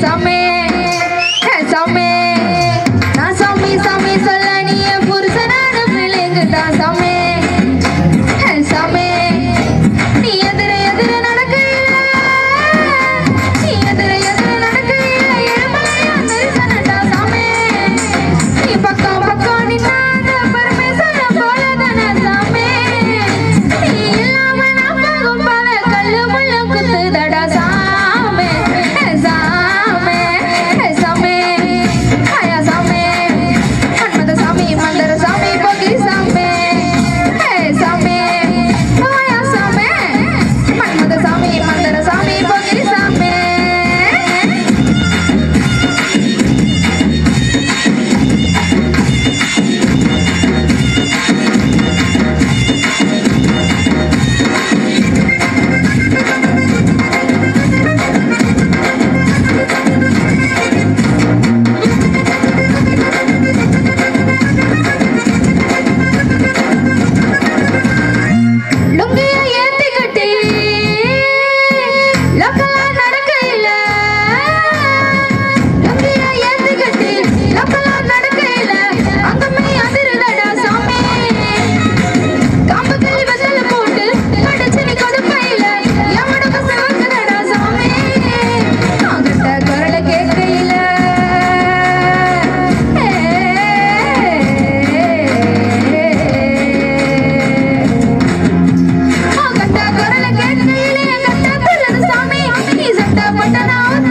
சாமே. சாமே. நான் சாமி சாமி சொல்ல நீ புருஷனான பிள்ளைங்க தான் சாமே.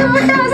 怎么办